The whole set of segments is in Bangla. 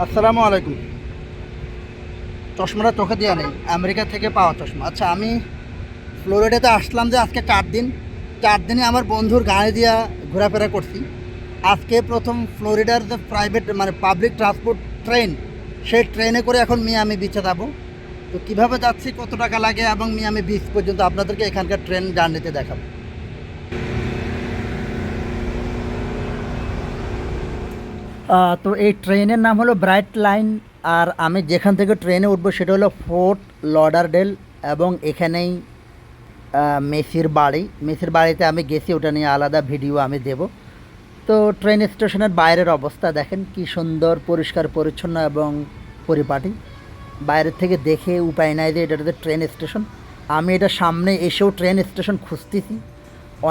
আসসালামু আলাইকুম। চশমাটা চোখে দেওয়া নেই, আমেরিকা থেকে পাওয়া চশমা। আচ্ছা আমি ফ্লোরিডাতে আসলাম যে আজকে চার দিন। চার দিনে আমার বন্ধুর গাড়ি দিয়া ঘোরাফেরা করছি। আজকে প্রথম ফ্লোরিডার যে প্রাইভেট মানে পাবলিক ট্রান্সপোর্ট ট্রেন সেই ট্রেনে করে এখন মিয়ামি বিচে যাব। তো কীভাবে যাচ্ছি, কত টাকা লাগে এবং মিয়ামি বিচ পর্যন্ত আপনাদেরকে এখানকার ট্রেন জার্নিতে দেখাবো। তো এই ট্রেনের নাম হলো ব্রাইট লাইন, আর আমি যেখান থেকে ট্রেনে উঠবো সেটা হলো ফোর্ট লডারডেল এবং এখানেই মেসির বাড়ি। মেসির বাড়িতে আমি গেছি, ওটা নিয়ে আলাদা ভিডিও আমি দেব। তো ট্রেন স্টেশনের বাইরের অবস্থা দেখেন, কি সুন্দর, পরিষ্কার, পরিচ্ছন্ন এবং পরিপাটি। বাইরের থেকে দেখে উপায় নাই যে এটা হচ্ছে ট্রেন স্টেশন। আমি এটা সামনে এসেও ট্রেন স্টেশন খুঁজতেছি।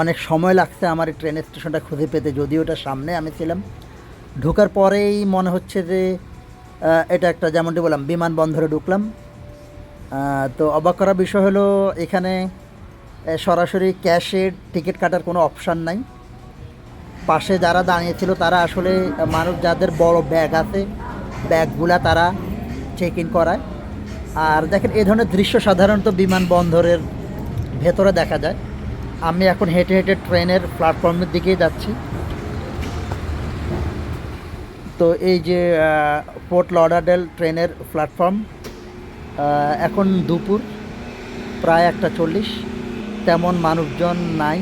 অনেক সময় লাগছে আমার ট্রেন স্টেশনটা খুঁজে পেতে, যদিও এটা সামনে আমি ছিলাম। ঢোকার পরেই মনে হচ্ছে যে এটা একটা যেমনটি বললাম, বিমানবন্দরে ঢুকলাম। তো অবাক করার বিষয় হলো, এখানে সরাসরি ক্যাশে টিকিট কাটার কোনো অপশান নাই। পাশে যারা দাঁড়িয়েছিল তারা আসলে মানুষ যাদের বড় ব্যাগ আছে, ব্যাগগুলা তারা চেক ইন করায়। আর দেখেন, এ ধরনের দৃশ্য সাধারণত বিমানবন্দরের ভেতরে দেখা যায়। আমি এখন হেঁটে হেঁটে ট্রেনের প্ল্যাটফর্মের দিকেই যাচ্ছি। তো এই যে পোর্ট লডারডেল ট্রেনের প্ল্যাটফর্ম এখন দুপুর, প্রায় একটা চল্লিশ। তেমন মানুষজন নাই,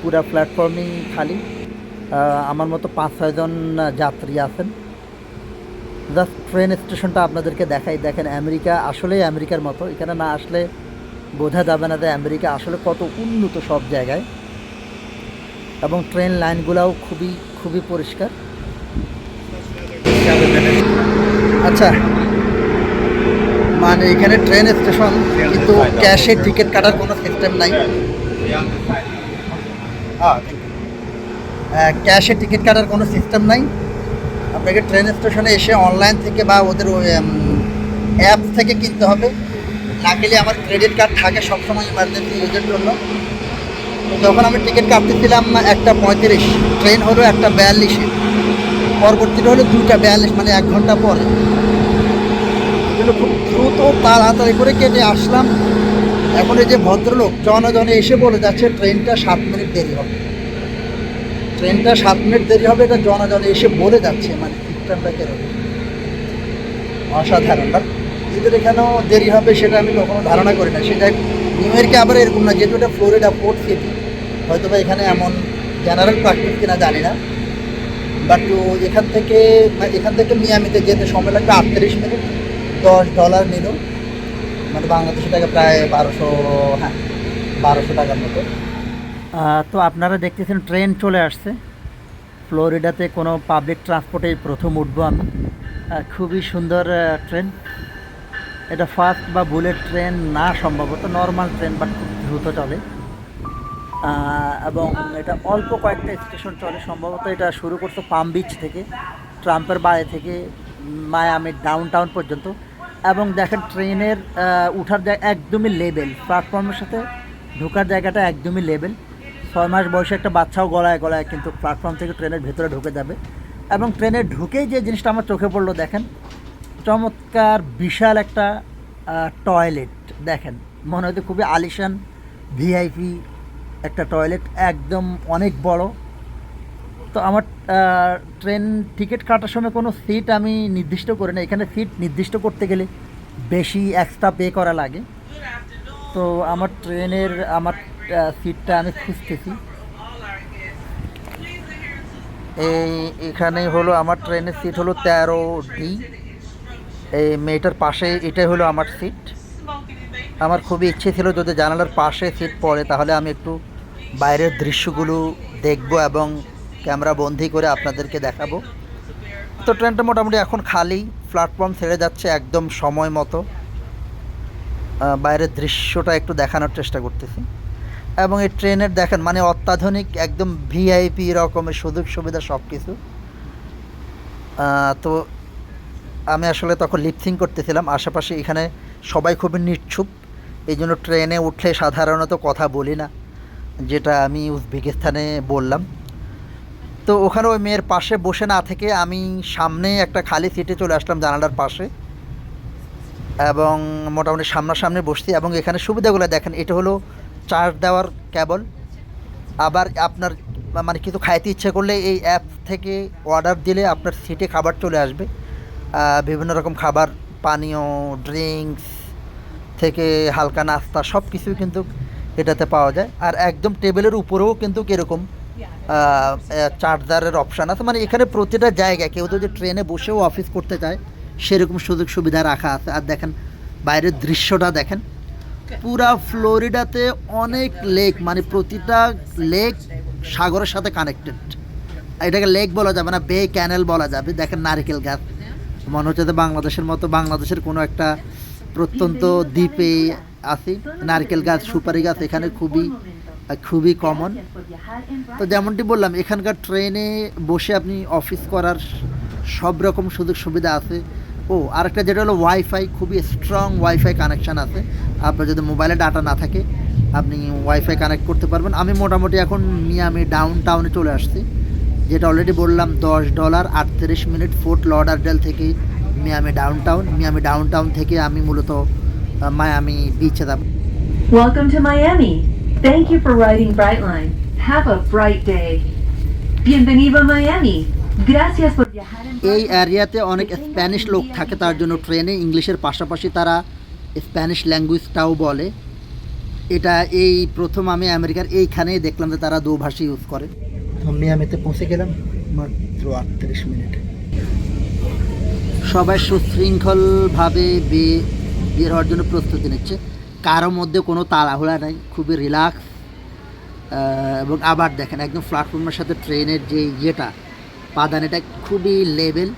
পুরো প্ল্যাটফর্মই খালি। আমার মতো পাঁচ ছয়জন যাত্রী আছেন। জাস্ট ট্রেন স্টেশনটা আপনাদেরকে দেখাই। দেখেন, আমেরিকা আসলেই আমেরিকার মতো। এখানে না আসলে বোঝা যাবে না যে আমেরিকা আসলে কত উন্নত সব জায়গায়। এবং ট্রেন লাইনগুলোও খুবই খুবই পরিষ্কার। আচ্ছা। মানে এখানে ট্রেন স্টেশন কিন্তু ক্যাশে টিকিট কাটার কোনো সিস্টেম নাই। ক্যাশে টিকিট কাটার কোনো সিস্টেম নাই। আপনাকে ট্রেন স্টেশনে এসে অনলাইন থেকে বা ওদের অ্যাপ থেকে কিনতে হবে। না গেলে আমার ক্রেডিট কার্ড থাকে সবসময় ইমার্জেন্সি ইউজের জন্য। তখন আমি টিকিট কাটতেছিলাম একটা পঁয়ত্রিশ ট্রেন হলো একটা বিয়াল্লিশে। পরবর্তীটা হলো দুইটা বিয়াল্লিশ মানে এক ঘণ্টা পরে। খুব দ্রুত তাড়াতাড়ি করে কেটে আসলাম। এখন এই যে ভদ্রলোক জনজনে এসে বলে যাচ্ছে, ট্রেনটা সাত মিনিট দেরি হবে। ট্রেনটা সাত মিনিট দেরি হবে, এটা জনজনে এসে বলে যাচ্ছে মানে সিস্টেমটা কেরকম? অসাধারণ। এদের এখানেও দেরি হবে সেটা আমি কখনো ধারণা করি না। সেটা নিউ ইয়র্কে আবার এরকম না, যেহেতু এটা ফ্লোরিডা পোর্ট সিটি হয়তো বা এখানে এমন জেনারেল প্র্যাকটিস কিনা জানি না। বাট এখান থেকে এখান থেকে মিয়ামিতে যেতে সময় লাগবে আটত্রিশ মিনিট, দশ ডলার নিল। মানে বাংলাদেশি টাকা প্রায় বারোশো হ্যাঁ বারোশো টাকার মতো। তো আপনারা দেখতেছেন ট্রেন চলে আসছে। ফ্লোরিডাতে কোনো পাবলিক ট্রান্সপোর্টে প্রথম উঠবো আমি। খুবই সুন্দর ট্রেন। এটা ফাস্ট বা বুলেট ট্রেন না, সম্ভবত নর্মাল ট্রেন বাট খুব দ্রুত চলে। এবং এটা অল্প কয়েকটা স্টেশন চলে। সম্ভবত এটা শুরু করতো পাম বিচ থেকে, ট্রাম্পের বাড়ি থেকে মায়ামি ডাউন টাউন পর্যন্ত। এবং দেখেন ট্রেনের উঠার জায়গা একদমই লেবেল প্ল্যাটফর্মের সাথে ঢোকার জায়গাটা একদমই লেবেল ছয় মাস বয়সে একটা বাচ্চাও গলায় গলায় কিন্তু প্ল্যাটফর্ম থেকে ট্রেনের ভেতরে ঢুকে যাবে। এবং ট্রেনে ঢুকেই যে জিনিসটা আমার চোখে পড়ল, দেখেন, চমৎকার, বিশাল একটা টয়লেট দেখেন। মনে হয়তো খুবই আলিশান ভিআইপি একটা টয়লেট একদম অনেক বড়। তো আমার ট্রেন টিকিট কাটার সময় কোনো সিট আমি নির্দিষ্ট করি না। এখানে সিট নির্দিষ্ট করতে গেলে বেশি এক্সট্রা পে করা লাগে। তো আমার ট্রেনের, আমার সিটটা আমি খুঁজতেছি। এই এখানে হলো আমার ট্রেনের সিট হলো তেরো ডি এই মেয়েটার পাশে এটাই হলো আমার সিট। আমার খুবই ইচ্ছে ছিল যদি জানালার পাশে সিট পড়ে, তাহলে আমি একটু বাইরের দৃশ্যগুলো দেখব এবং ক্যামেরা বন্দি করে আপনাদেরকে দেখাবো। তো ট্রেনটা মোটামুটি এখন খালি প্ল্যাটফর্ম ছেড়ে যাচ্ছে একদম সময় মতো। বাইরের দৃশ্যটা একটু দেখানোর চেষ্টা করতেছি। এবং এই ট্রেনের দেখেন মানে অত্যাধুনিক, একদম ভিআইপি রকমের সুযোগ সুবিধা সব কিছু তো আমি আসলে তখন লিপসিং করতেছিলাম। আশেপাশে এখানে সবাই খুবই নিচ্ছুপ এই জন্য ট্রেনে উঠলে সাধারণত কথা বলি না। যেটা আমি উজবেকিস্তানে বললাম। তো ওখানে ওই মেয়ের পাশে বসে না থেকে আমি সামনে একটা খালি সিটে চলে আসলাম জানালার পাশে। এবং মোটামুটি সামনাসামনি বসছি এবং এখানে সুবিধাগুলো দেখেন, এটা হলো চার্জ দেওয়ার কেবল। আবার আপনার মানে কিছু খাইতে ইচ্ছে করলে এই অ্যাপ থেকে অর্ডার দিলে আপনার সিটে খাবার চলে আসবে। বিভিন্ন রকম খাবার, পানীয় ড্রিঙ্কস থেকে হালকা নাস্তা সব কিছুই কিন্তু এটাতে পাওয়া যায়। আর একদম টেবিলের উপরেও কিন্তু কীরকম চার্জারের অপশান আছে। মানে এখানে প্রতিটা জায়গায় কেউ যদি ট্রেনে বসেও অফিস করতে চায়, সেরকম সুযোগ সুবিধা রাখা আছে। আর দেখেন, বাইরের দৃশ্যটা দেখেন, পুরা ফ্লোরিডাতে অনেক লেক মানে প্রতিটা লেক সাগরের সাথে কানেক্টেড এটাকে লেক বলা যাবে না বে ক্যানেল বলা যাবে। দেখেন নারিকেল গাছ। মনে হচ্ছে বাংলাদেশের মতো বাংলাদেশের কোনো একটা প্রত্যন্ত দ্বীপে আছি নারকেল গাছ, সুপারি গাছ এখানে খুবই খুবই কমন তো যেমনটি বললাম, এখানকার ট্রেনে বসে আপনি অফিস করার সব রকম সুযোগ সুবিধা আছে। ও, আরেকটা যেটা হলো ওয়াইফাই খুবই স্ট্রং ওয়াইফাই কানেকশান আছে। আপনার যদি মোবাইলে ডাটা না থাকে, আপনি ওয়াইফাই কানেক্ট করতে পারবেন। আমি মোটামুটি এখন মিয়ামি ডাউন টাউনে চলে আসছি। যেটা অলরেডি বললাম, দশ ডলার আটত্রিশ মিনিট ফোর্ট লডারডেল থেকে Miami downtown Miami downtown থেকে আমি মূলত মায়ামি বিচে যাব Welcome to Miami. Thank you for riding Brightline. Have a bright day. Bienvenido a Miami. Gracias por viajar en এই. এরিয়াতে অনেক স্প্যানিশ লোক থাকে তার জন্য ট্রেনে ইংলিশের পাশাপাশি তারা স্প্যানিশ ল্যাঙ্গুয়েজটাও বলে এটা এই প্রথম আমি আমেরিকার এইখানেই দেখলাম যে তারা দোভাষী ইউজ করে মিয়ামিতে পৌঁছে গেলাম মাত্র আটত্রিশ মিনিট সবাই সুশৃঙ্খলভাবে বে- বের হওয়ার জন্য প্রস্তুতি নিচ্ছে। কারও মধ্যে কোনো তাড়াহুড়া নাই, খুবই রিল্যাক্স এবং আবার দেখেন একদম প্ল্যাটফর্মের সাথে ট্রেনের যে ইয়েটা, পাদানিটা খুবই লেভেল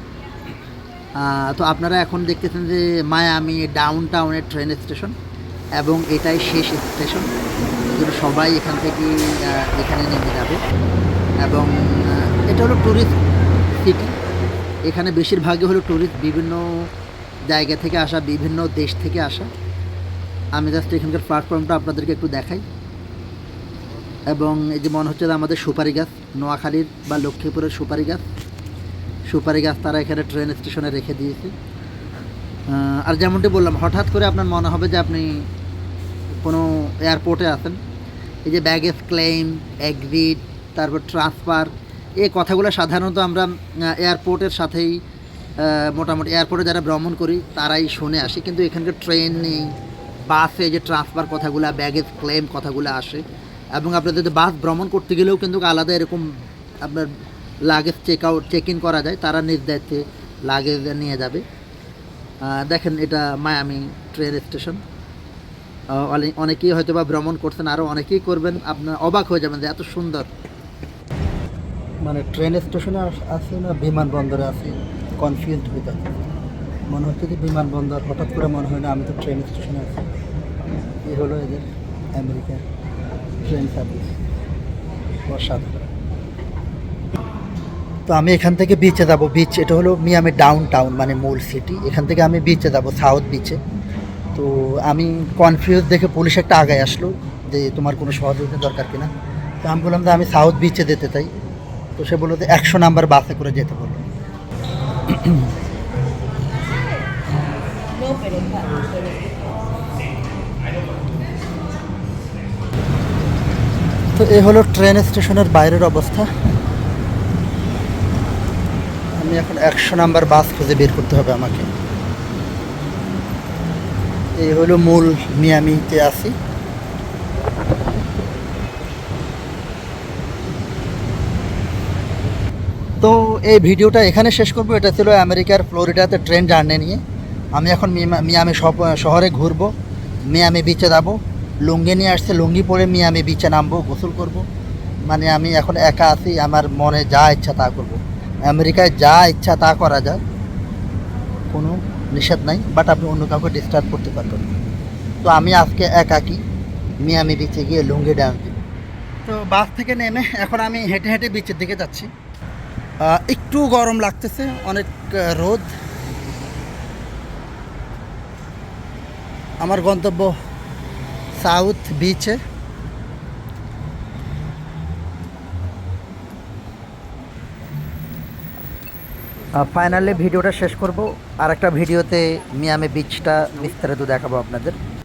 তো আপনারা এখন দেখতেছেন যে মায়ামি ডাউন টাউনের ট্রেন স্টেশন এবং এটাই শেষ স্টেশন সবাই এখান থেকে এখানে নেমে যাবে। এবং এটা হলো ট্যুরিস্ট সিটি এখানে বেশিরভাগই হলো ট্যুরিস্ট বিভিন্ন জায়গা থেকে আসা, বিভিন্ন দেশ থেকে আসা। আমি জাস্ট এখানকার প্ল্যাটফর্মটা আপনাদেরকে একটু দেখাই। এবং এই যে মনে হচ্ছে আমাদের সুপারি গাছ, নোয়াখালীর বা লক্ষ্মীপুরের সুপারি গাছ। সুপারি গাছ তারা এখানে ট্রেন স্টেশনে রেখে দিয়েছে। আর যেমনটি বললাম, হঠাৎ করে আপনার মনে হবে যে আপনি কোনো এয়ারপোর্টে আছেন। এই যে ব্যাগেজ ক্লেম এক্সিট তারপর ট্রান্সফার এই কথাগুলো সাধারণত আমরা এয়ারপোর্টের সাথেই মোটামুটি এয়ারপোর্টে যারা ভ্রমণ করি, তারাই শুনে আসে। কিন্তু এখানকার ট্রেন নেই বাসে যে ট্রান্সফার কথাগুলো ব্যাগেজ ক্লেম কথাগুলো আসে। এবং আপনার যদি বাস ভ্রমণ করতে গেলেও কিন্তু আলাদা এরকম আপনার luggage check out check in করা যায়, তারা নিজ দায়িত্বে লাগেজ নিয়ে যাবে। দেখেন এটা মায়ামি ট্রেন স্টেশন অনে- অনেকেই হয়তো বা ভ্রমণ করছেন আরও অনেকেই করবেন, আপনার অবাক হয়ে যাবেন যে এত সুন্দর। মানে ট্রেন স্টেশনে আছে না বিমানবন্দরে আছে? কনফিউজড হয়ে যাচ্ছে মনে হচ্ছে যে বিমানবন্দর, হঠাৎ করে মনে হয় না, আমি তো ট্রেন স্টেশনে আছি। এই হলো এদের আমেরিকার ট্রেন সার্ভিস অসাধারণ। তো আমি এখান থেকে বিচে যাব। বিচ এটা হলো মিয়ামি ডাউন টাউন মানে মূল সিটি এখান থেকে আমি বিচে যাব সাউথ বিচে তো আমি কনফিউজ দেখে পুলিশ একটা আগায় আসলো যে তোমার কোনো সহযোগিতা দরকার কিনা। তো আমি বললাম যে আমি সাউথ বিচে যেতে চাই। তো সে বলল যে একশো নাম্বার বাসে করে যেতে বলল তো এ হলো ট্রেন স্টেশনের বাইরের অবস্থা। আমি এখন একশো নাম্বার বাস খুঁজে বের করতে হবে আমাকে। এই হলো মূল মিয়ামিতে আছি তো এই ভিডিওটা এখানে শেষ করব। এটা ছিল আমেরিকার ফ্লোরিডাতে ট্রেন জার্নি নিয়ে। আমি এখন মিয়ামা- শহরে ঘুরবো। মিয়ামি বিচে যাব। লুঙ্গি নিয়ে আসছে। লুঙ্গি পরে মিয়ামি বিচে নামবো, গোসল করব। মানে আমি এখন একা আছি, আমার মনে যা ইচ্ছা তা করব। আমেরিকায় যা ইচ্ছা তা করা যায়। কোনো নিষেধ নাই বাট আপনি অন্য কাউকে ডিস্টার্ব করতে পারবেন। তো আমি আজকে একাকি মিয়ামি বিচে গিয়ে লুঙ্গি ডান্স দিব। তো বাস থেকে নেমে এখন আমি হেঁটে হেঁটে বিচের দিকে যাচ্ছি। একটু গরম লাগতেছে, অনেক রোদ। আমার গন্তব্য সাউথ বিচে। ফাইনালি ভিডিওটা শেষ করব। আর একটা ভিডিওতে মিয়ামি বিচটা বিস্তারিত দেখাবো আপনাদের।